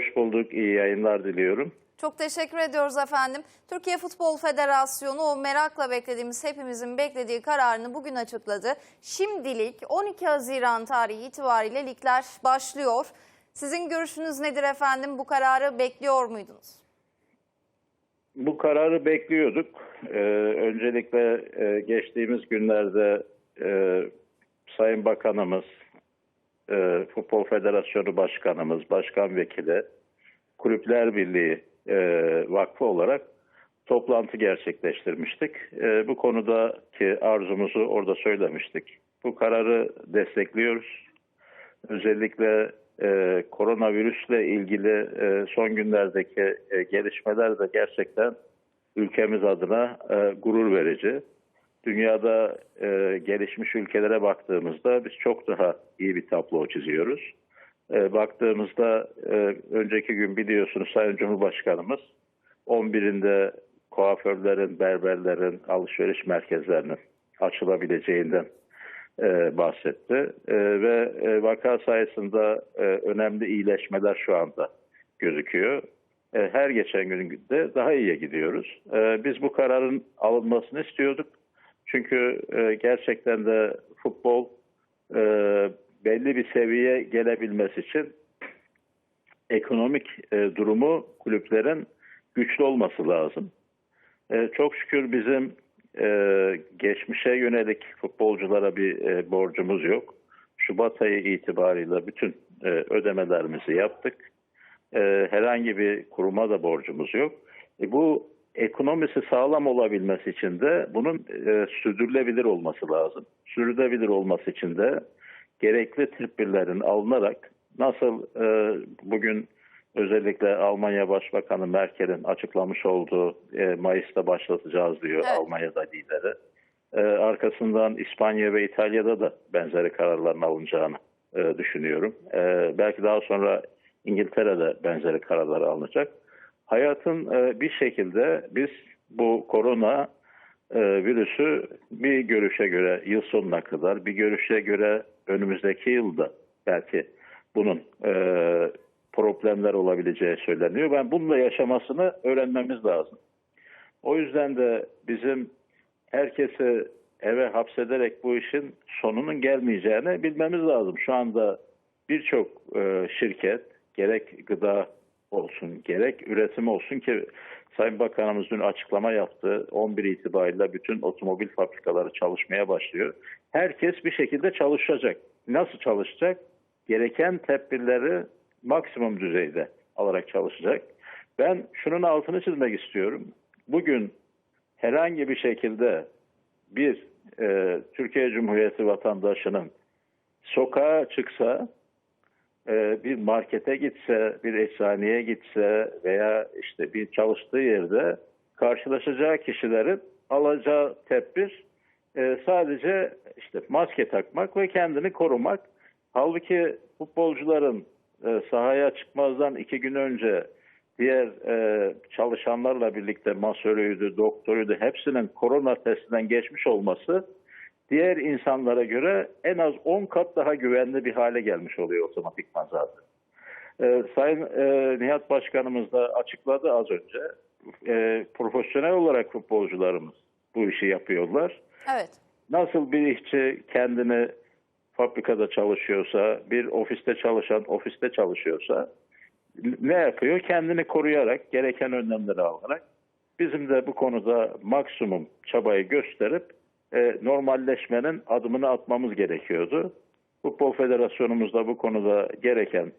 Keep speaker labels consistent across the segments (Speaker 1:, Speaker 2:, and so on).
Speaker 1: hoş bulduk. İyi yayınlar diliyorum.
Speaker 2: Çok teşekkür ediyoruz efendim. Türkiye Futbol Federasyonu o merakla beklediğimiz, hepimizin beklediği kararını bugün açıkladı. Şimdilik 12 Haziran tarihi itibariyle ligler başlıyor. Sizin görüşünüz nedir efendim? Bu kararı bekliyor muydunuz?
Speaker 1: Bu kararı bekliyorduk. Ee, öncelikle e, geçtiğimiz günlerde e, Sayın Bakanımız, e, Futbol Federasyonu Başkanımız, Başkan Vekili, Kulüpler Birliği e, Vakfı olarak toplantı gerçekleştirmiştik. E, bu konudaki arzumuzu orada söylemiştik. Bu kararı destekliyoruz. Özellikle e, koronavirüsle ilgili e, son günlerdeki e, gelişmeler de gerçekten ülkemiz adına e, gurur verici. Dünyada e, gelişmiş ülkelere baktığımızda biz çok daha iyi bir tablo çiziyoruz. E, baktığımızda e, önceki gün biliyorsunuz Sayın Cumhurbaşkanımız 11'inde kuaförlerin, berberlerin, alışveriş merkezlerinin açılabileceğinden e, bahsetti. E, ve e, vaka sayısında e, önemli iyileşmeler şu anda gözüküyor. E, her geçen günde daha iyiye gidiyoruz. E, biz bu kararın alınmasını istiyorduk. Çünkü e, gerçekten de futbol e, belli bir seviyeye gelebilmesi için ekonomik e, durumu kulüplerin güçlü olması lazım. E, çok şükür bizim e, geçmişe yönelik futbolculara bir e, borcumuz yok. Şubat ayı itibariyle bütün e, ödemelerimizi yaptık. E, herhangi bir kuruma da borcumuz yok. E, bu ekonomisi sağlam olabilmesi için de bunun e, sürdürülebilir olması lazım. Sürdürülebilir olması için de gerekli tedbirlerin alınarak nasıl e, bugün özellikle Almanya Başbakanı Merkel'in açıklamış olduğu e, Mayıs'ta başlatacağız diyor
Speaker 2: Evet.
Speaker 1: Almanya'da lideri. E, arkasından İspanya ve İtalya'da da benzeri kararların alınacağını e, düşünüyorum. E, belki daha sonra İngiltere'de benzeri kararlar alınacak. Hayatın e, bir şekilde biz bu korona e, virüsü bir görüşe göre yıl sonuna kadar, bir görüşe göre önümüzdeki yılda belki bunun e, problemler olabileceği söyleniyor. Ben bununla yaşamasını öğrenmemiz lazım. O yüzden de bizim herkesi eve hapsederek bu işin sonunun gelmeyeceğini bilmemiz lazım. Şu anda birçok şirket gerek gıda olsun gerek üretim olsun ki Sayın Bakanımız dün açıklama yaptı. 11 itibariyle bütün otomobil fabrikaları çalışmaya başlıyor. Herkes bir şekilde çalışacak. Nasıl çalışacak? Gereken tedbirleri maksimum düzeyde alarak çalışacak. Ben şunun altını çizmek istiyorum. Bugün herhangi bir şekilde bir e, Türkiye Cumhuriyeti vatandaşının sokağa çıksa bir markete gitse, bir eczaneye gitse veya işte bir çalıştığı yerde karşılaşacağı kişilerin alacağı tedbir e, sadece işte maske takmak ve kendini korumak. Halbuki futbolcuların e, sahaya çıkmazdan iki gün önce diğer e, çalışanlarla birlikte masörüydü, doktoruydu hepsinin korona testinden geçmiş olması diğer insanlara göre en az 10 kat daha güvenli bir hale gelmiş oluyor otomatikman zaten. Ee, Sayın e, Nihat Başkanımız da açıkladı az önce. E, profesyonel olarak futbolcularımız bu işi yapıyorlar.
Speaker 2: Evet.
Speaker 1: Nasıl bir işçi kendini fabrikada çalışıyorsa, bir ofiste çalışan ofiste çalışıyorsa ne yapıyor? Kendini koruyarak, gereken önlemleri alarak bizim de bu konuda maksimum çabayı gösterip e, normalleşmenin adımını atmamız gerekiyordu. Futbol Federasyonumuz da bu konuda gereken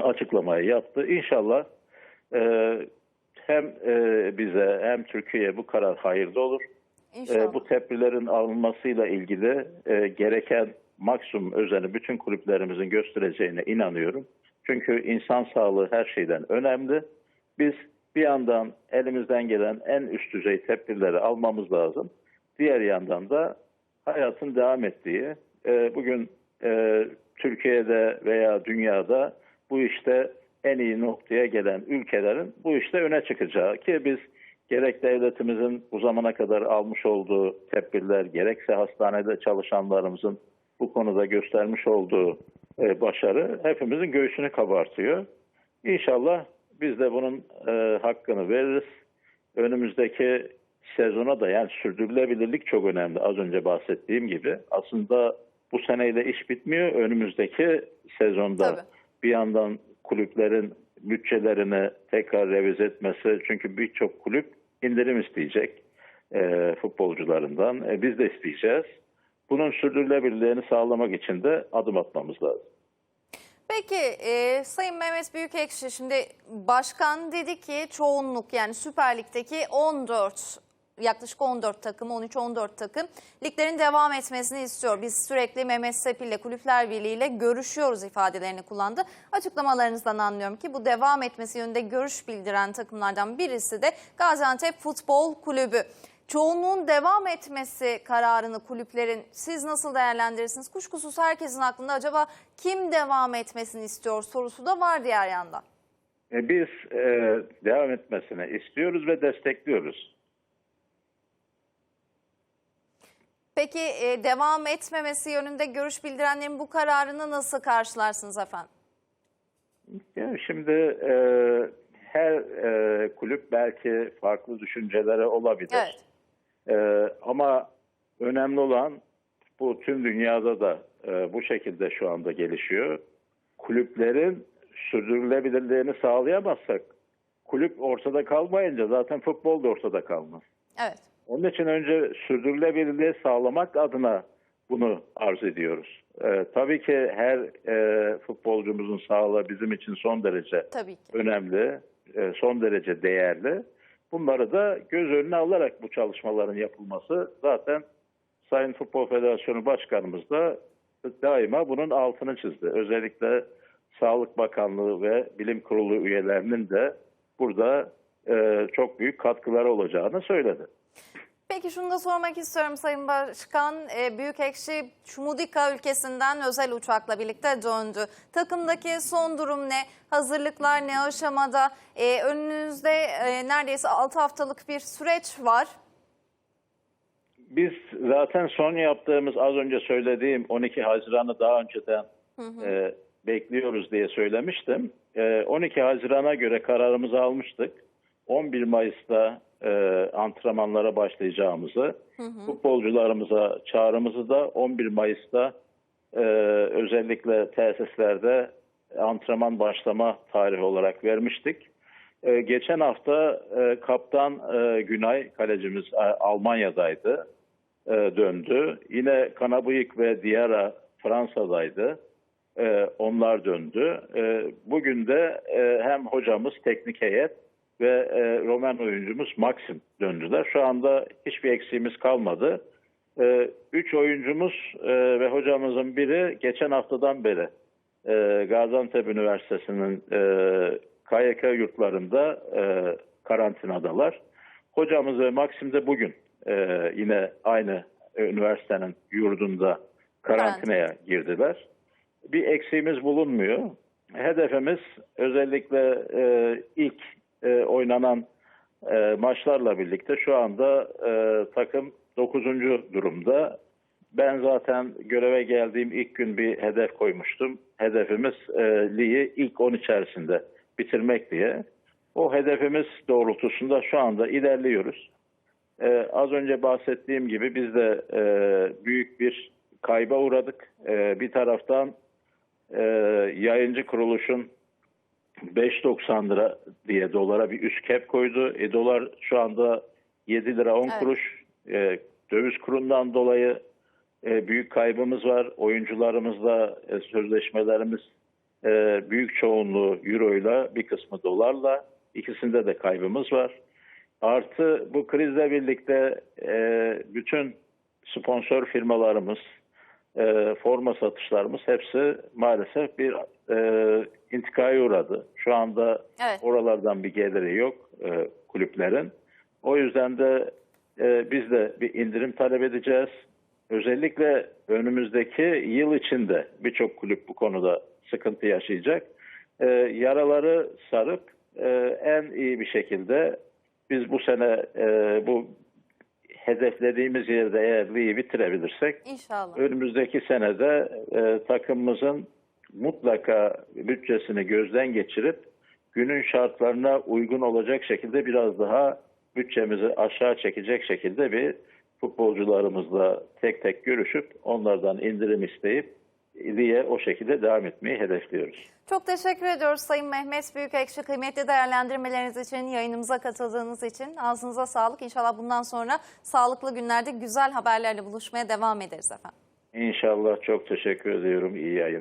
Speaker 1: açıklamayı yaptı. İnşallah e, hem e, bize hem Türkiye'ye bu karar hayırlı olur.
Speaker 2: İnşallah.
Speaker 1: E, bu tedbirlerin alınmasıyla ilgili e, gereken maksimum özeni bütün kulüplerimizin göstereceğine inanıyorum. Çünkü insan sağlığı her şeyden önemli. Biz bir yandan elimizden gelen en üst düzey tedbirleri almamız lazım. Diğer yandan da hayatın devam ettiği, e, bugün e, Türkiye'de veya dünyada bu işte en iyi noktaya gelen ülkelerin bu işte öne çıkacağı ki biz gerek devletimizin bu zamana kadar almış olduğu tedbirler, gerekse hastanede çalışanlarımızın bu konuda göstermiş olduğu e, başarı hepimizin göğsünü kabartıyor. İnşallah biz de bunun e, hakkını veririz. Önümüzdeki sezona da yani sürdürülebilirlik çok önemli. Az önce bahsettiğim gibi. Aslında bu seneyle iş bitmiyor. Önümüzdeki sezonda
Speaker 2: Tabii.
Speaker 1: bir yandan kulüplerin bütçelerini tekrar revize etmesi. Çünkü birçok kulüp indirim isteyecek e, futbolcularından. E, biz de isteyeceğiz. Bunun sürdürülebilirliğini sağlamak için de adım atmamız lazım.
Speaker 2: Peki e, Sayın Mehmet Büyükekşi şimdi başkan dedi ki çoğunluk yani Süper Lig'deki 14 yaklaşık 14 takım 13-14 takım liglerin devam etmesini istiyor. Biz sürekli Mehmet Sepil ile Kulüpler Birliği ile görüşüyoruz ifadelerini kullandı. Açıklamalarınızdan anlıyorum ki bu devam etmesi yönünde görüş bildiren takımlardan birisi de Gaziantep Futbol Kulübü. Çoğunluğun devam etmesi kararını kulüplerin siz nasıl değerlendirirsiniz? Kuşkusuz herkesin aklında acaba kim devam etmesini istiyor sorusu da var diğer yandan.
Speaker 1: E, Biz e, devam etmesini istiyoruz ve destekliyoruz.
Speaker 2: Peki e, devam etmemesi yönünde görüş bildirenlerin bu kararını nasıl karşılarsınız efendim?
Speaker 1: Yani şimdi e, her e, kulüp belki farklı düşünceleri olabilir.
Speaker 2: Evet.
Speaker 1: E, ama önemli olan bu tüm dünyada da e, bu şekilde şu anda gelişiyor. Kulüplerin sürdürülebilirliğini sağlayamazsak kulüp ortada kalmayınca zaten futbol da ortada kalmaz.
Speaker 2: Evet.
Speaker 1: Onun için önce sürdürülebilirliği sağlamak adına bunu arz ediyoruz. Ee, tabii ki her e, futbolcumuzun sağlığı bizim için son derece
Speaker 2: Tabii ki.
Speaker 1: önemli, e, son derece değerli. Bunları da göz önüne alarak bu çalışmaların yapılması zaten Sayın Futbol Federasyonu Başkanımız da daima bunun altını çizdi. Özellikle Sağlık Bakanlığı ve Bilim Kurulu üyelerinin de burada e, çok büyük katkıları olacağını söyledi.
Speaker 2: Peki şunu da sormak istiyorum Sayın Başkan. E, Büyükekşi Şumudika ülkesinden özel uçakla birlikte döndü. Takımdaki son durum ne? Hazırlıklar ne aşamada? E, önünüzde e, neredeyse 6 haftalık bir süreç var.
Speaker 1: Biz zaten son yaptığımız az önce söylediğim 12 Haziran'ı daha önceden e, bekliyoruz diye söylemiştim. E, 12 Haziran'a göre kararımızı almıştık. 11 Mayıs'ta e, antrenmanlara başlayacağımızı, futbolcularımıza çağrımızı da 11 Mayıs'ta e, özellikle tesislerde antrenman başlama tarihi olarak vermiştik. E, geçen hafta e, kaptan e, Günay kalecimiz e, Almanya'daydı, e, döndü. Yine Kanabıyık ve Diara Fransa'daydı. E, onlar döndü. E, bugün de e, hem hocamız teknik heyet ve e, Roman oyuncumuz Maxim döndüler. Şu anda hiçbir eksiğimiz kalmadı. E, üç oyuncumuz e, ve hocamızın biri geçen haftadan beri e, Gaziantep Üniversitesi'nin e, KYK yurtlarında e, karantinadalar. Hocamız ve Maxim de bugün e, yine aynı üniversitenin yurdunda karantinaya girdiler. Bir eksiğimiz bulunmuyor. Hedefimiz özellikle e, ilk e, oynanan e, maçlarla birlikte şu anda e, takım 9. durumda. Ben zaten göreve geldiğim ilk gün bir hedef koymuştum. Hedefimiz e, ligi ilk 10 içerisinde bitirmek diye. O hedefimiz doğrultusunda şu anda ilerliyoruz. E, az önce bahsettiğim gibi biz de e, büyük bir kayba uğradık. E, bir taraftan e, yayıncı kuruluşun 5.90 lira diye dolara bir üst cap koydu. E, dolar şu anda 7 lira 10
Speaker 2: Evet.
Speaker 1: kuruş. E, döviz kurundan dolayı e, büyük kaybımız var. Oyuncularımızla e, sözleşmelerimiz e, büyük çoğunluğu euroyla bir kısmı dolarla. İkisinde de kaybımız var. Artı bu krizle birlikte e, bütün sponsor firmalarımız, e, forma satışlarımız hepsi maalesef bir e, intikaya uğradı. Şu anda
Speaker 2: Evet.
Speaker 1: oralardan bir geliri yok e, kulüplerin. O yüzden de e, biz de bir indirim talep edeceğiz. Özellikle önümüzdeki yıl içinde birçok kulüp bu konuda sıkıntı yaşayacak. E, yaraları sarıp e, en iyi bir şekilde biz bu sene e, bu hedeflediğimiz yerde eğer ligi bitirebilirsek
Speaker 2: İnşallah.
Speaker 1: önümüzdeki senede e, takımımızın mutlaka bütçesini gözden geçirip günün şartlarına uygun olacak şekilde biraz daha bütçemizi aşağı çekecek şekilde bir futbolcularımızla tek tek görüşüp onlardan indirim isteyip diye o şekilde devam etmeyi hedefliyoruz.
Speaker 2: Çok teşekkür ediyoruz Sayın Mehmet Büyükekşi. Kıymetli değerlendirmeleriniz için, yayınımıza katıldığınız için ağzınıza sağlık. İnşallah bundan sonra sağlıklı günlerde güzel haberlerle buluşmaya devam ederiz efendim.
Speaker 1: İnşallah çok teşekkür ediyorum. İyi yayınlar.